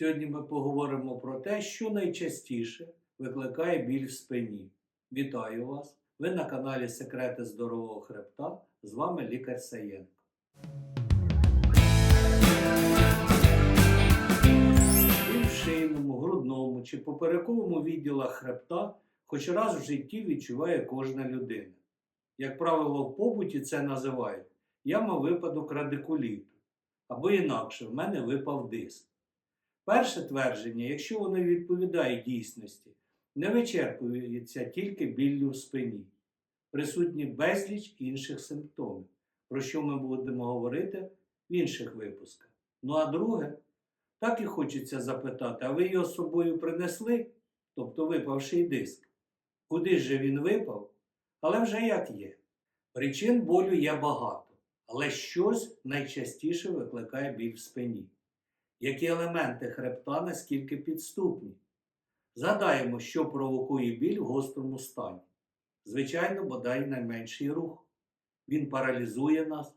Сьогодні ми поговоримо про те, що найчастіше викликає біль в спині. Вітаю вас! Ви на каналі Секрети здорового хребта. З вами лікар Саєнко. Біль в шийному, грудному чи поперековому відділах хребта хоч раз в житті відчуває кожна людина. Як правило, в побуті це називають я мав випадок радикуліту, або інакше в мене випав диск. Перше твердження, якщо воно відповідає дійсності, не вичерпується тільки біллю в спині. Присутні безліч інших симптомів, про що ми будемо говорити в інших випусках. Ну а друге, так і хочеться запитати, а ви його з собою принесли, тобто випавший диск? Куди ж він випав? Але вже як є. Причин болю є багато, але щось найчастіше викликає біль в спині. Які елементи хребта наскільки підступні? Згадаємо, що провокує біль в гострому стані. Звичайно, бодай найменший рух. Він паралізує нас,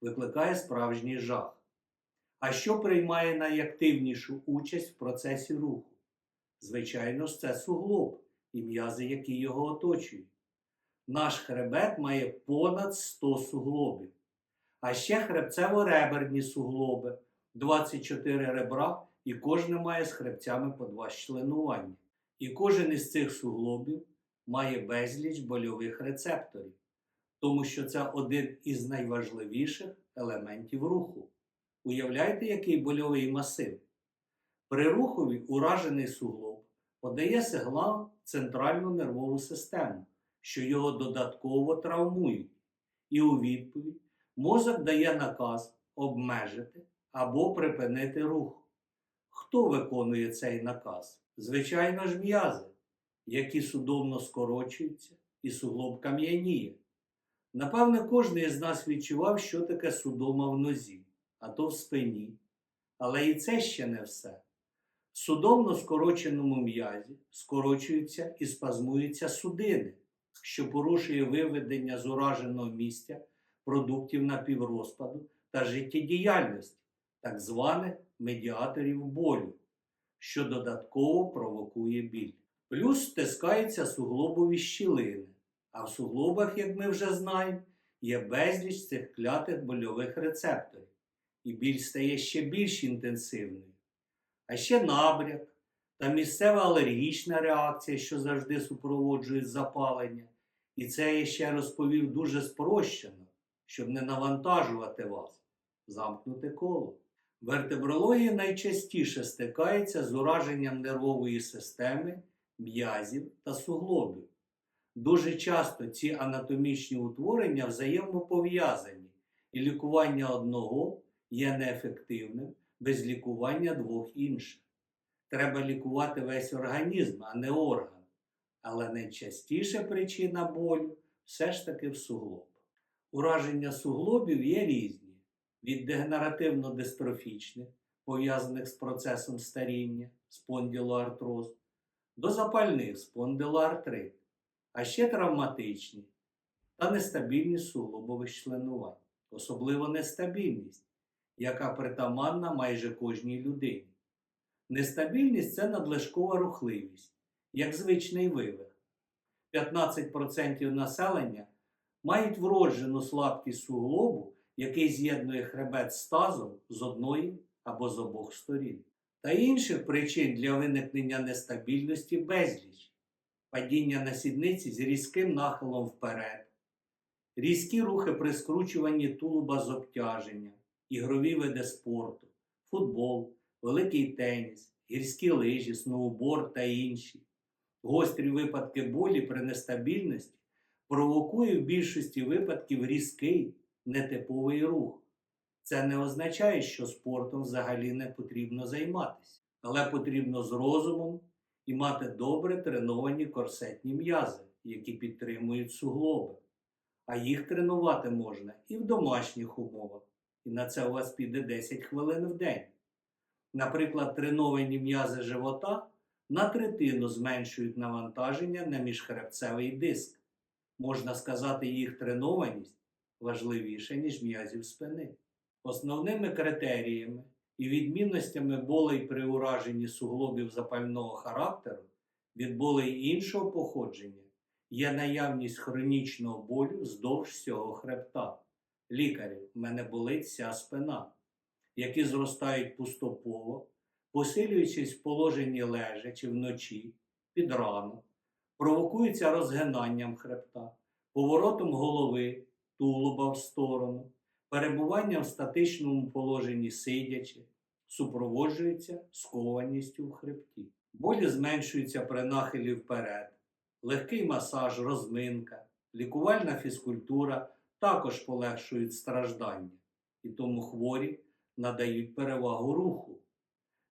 викликає справжній жах. А що приймає найактивнішу участь в процесі руху? Звичайно це суглоб і м'язи, які його оточують. Наш хребет має понад 100 суглобів. А ще хребцево-реберні суглоби, 24 ребра, і кожне має з хребцями по два членування. І кожен із цих суглобів має безліч больових рецепторів, тому що це один із найважливіших елементів руху. Уявляєте, який больовий масив? При рухові уражений суглоб подає сигнал центральну нервову систему, що його додатково травмують, і у відповідь мозок дає наказ обмежити або припинити рух. Хто виконує цей наказ? Звичайно ж, м'язи, які судомно скорочуються і суглоб кам'яніє. Напевне, кожен із нас відчував, що таке судома в нозі, а то в спині. Але і це ще не все. В судомно скороченому м'язі скорочуються і спазмуються судини, що порушує виведення з ураженого місця продуктів напіврозпаду та життєдіяльності, так званих медіаторів болю, що додатково провокує біль. Плюс стискаються суглобові щілини, а в суглобах, як ми вже знаємо, є безліч цих клятих больових рецепторів, і біль стає ще більш інтенсивною. А ще набряк та місцева алергічна реакція, що завжди супроводжують запалення. І це я ще розповів дуже спрощено, щоб не навантажувати вас, замкнути коло. Вертебрологія найчастіше стикається з ураженням нервової системи, м'язів та суглобів. Дуже часто ці анатомічні утворення взаємопов'язані, і лікування одного є неефективним без лікування двох інших. Треба лікувати весь організм, а не орган. Але найчастіша причина болю все ж таки в суглобах. Ураження суглобів є різні від дегенеративно-дистрофічних, пов'язаних з процесом старіння, спондилоартроз, до запальних спондилоартрит, а ще травматичні та нестабільність суглобових членувань, особливо нестабільність, яка притаманна майже кожній людині. Нестабільність це надлишкова рухливість, як звичний вивих. 15% населення мають вроджену слабкість суглобу, який з'єднує хребет з тазом з одної або з обох сторін. Та інших причин для виникнення нестабільності безліч, падіння на сідниці з різким нахилом вперед, різкі рухи при скручуванні тулуба з обтяженням, ігрові види спорту, футбол, великий теніс, гірські лижі, сноуборд та інші. Гострі випадки болі при нестабільності провокує в більшості випадків різкий, нетиповий рух. Це не означає, що спортом взагалі не потрібно займатися, але потрібно з розумом і мати добре треновані корсетні м'язи, які підтримують суглоби. А їх тренувати можна і в домашніх умовах, і на це у вас піде 10 хвилин в день. Наприклад, треновані м'язи живота на третину зменшують навантаження на міжхребцевий диск. Можна сказати, їх тренованість важливіша, ніж м'язів спини. Основними критеріями і відмінностями болей при ураженні суглобів запального характеру від болей іншого походження є наявність хронічного болю вздовж всього хребта. Лікарі, в мене болить вся спина, які зростають поступово, посилюючись в положенні лежачи вночі, під ранок, провокуються розгинанням хребта, поворотом голови, тулуба в сторону, перебуванням в статичному положенні сидячи, супроводжується скованістю в хребті. Болі зменшуються при нахилі вперед, легкий масаж, розминка, лікувальна фізкультура також полегшують страждання, і тому хворі надають перевагу руху.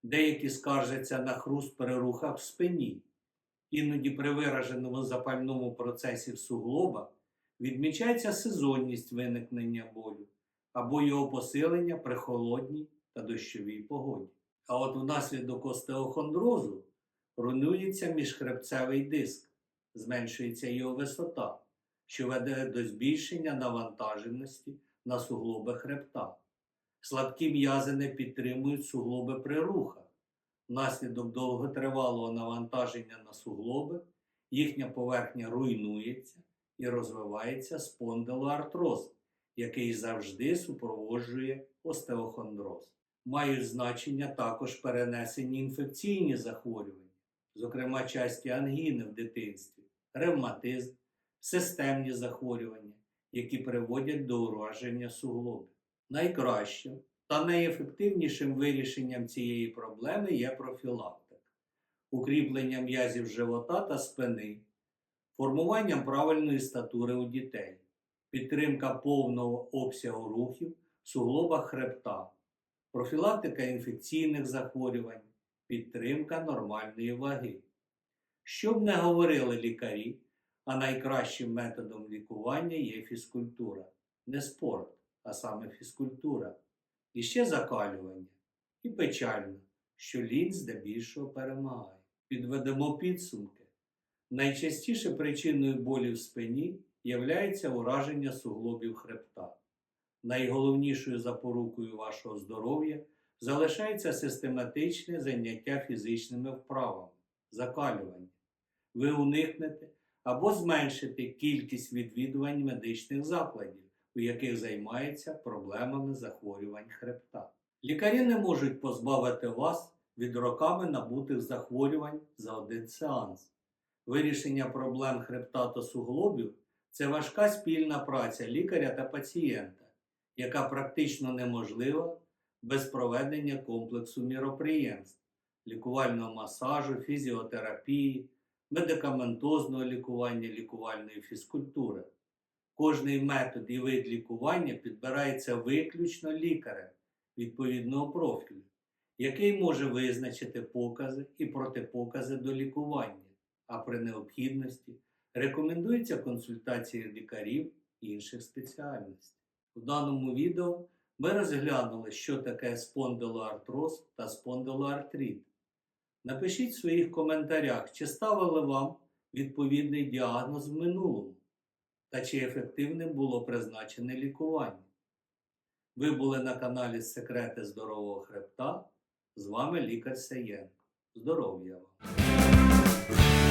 Деякі скаржаться на хруст при рухах в спині. Іноді при вираженому запальному процесі в суглобах відмічається сезонність виникнення болю або його посилення при холодній та дощовій погоді. А от внаслідок остеохондрозу руйнується міжхребцевий диск, зменшується його висота, що веде до збільшення навантаженості на суглоби хребта. Слабкі м'язи не підтримують суглоби при рухах. Внаслідок довготривалого навантаження на суглоби їхня поверхня руйнується і розвивається спондилоартроз, який завжди супроводжує остеохондроз. Мають значення також перенесені інфекційні захворювання, зокрема часті ангіни в дитинстві, ревматизм, системні захворювання, які приводять до ураження суглобів. Найкращим та найефективнішим вирішенням цієї проблеми є профілактика, укріплення м'язів живота та спини, формуванням правильної статури у дітей, підтримка повного обсягу рухів в суглобах хребта, профілактика інфекційних захворювань, підтримка нормальної ваги. Що б не говорили лікарі, а найкращим методом лікування є фізкультура, не спорт, а саме фізкультура. І ще закалювання. І печально, що лінь здебільшого перемагає. Підведемо підсумки. Найчастіше причиною болі в спині являється ураження суглобів хребта. Найголовнішою запорукою вашого здоров'я залишається систематичне заняття фізичними вправами, закалювання. Ви уникнете або зменшите кількість відвідувань медичних закладів, у яких займаються проблемами захворювань хребта. Лікарі не можуть позбавити вас від роками набутих захворювань за один сеанс. Вирішення проблем хребта та суглобів це важка спільна праця лікаря та пацієнта, яка практично неможлива без проведення комплексу міроприємств, лікувального масажу, фізіотерапії, медикаментозного лікування, лікувальної фізкультури. Кожний метод і вид лікування підбирається виключно лікарем відповідного профілю, який може визначити покази і протипокази до лікування, а при необхідності рекомендується консультація лікарів інших спеціальностей. У даному відео ми розглянули, що таке спондилоартроз та спондилоартрит. Напишіть в своїх коментарях, чи ставили вам відповідний діагноз в минулому та чи ефективним було призначене лікування. Ви були на каналі Секрети здорового хребта. З вами лікар Саєнко. Здоров'я вам!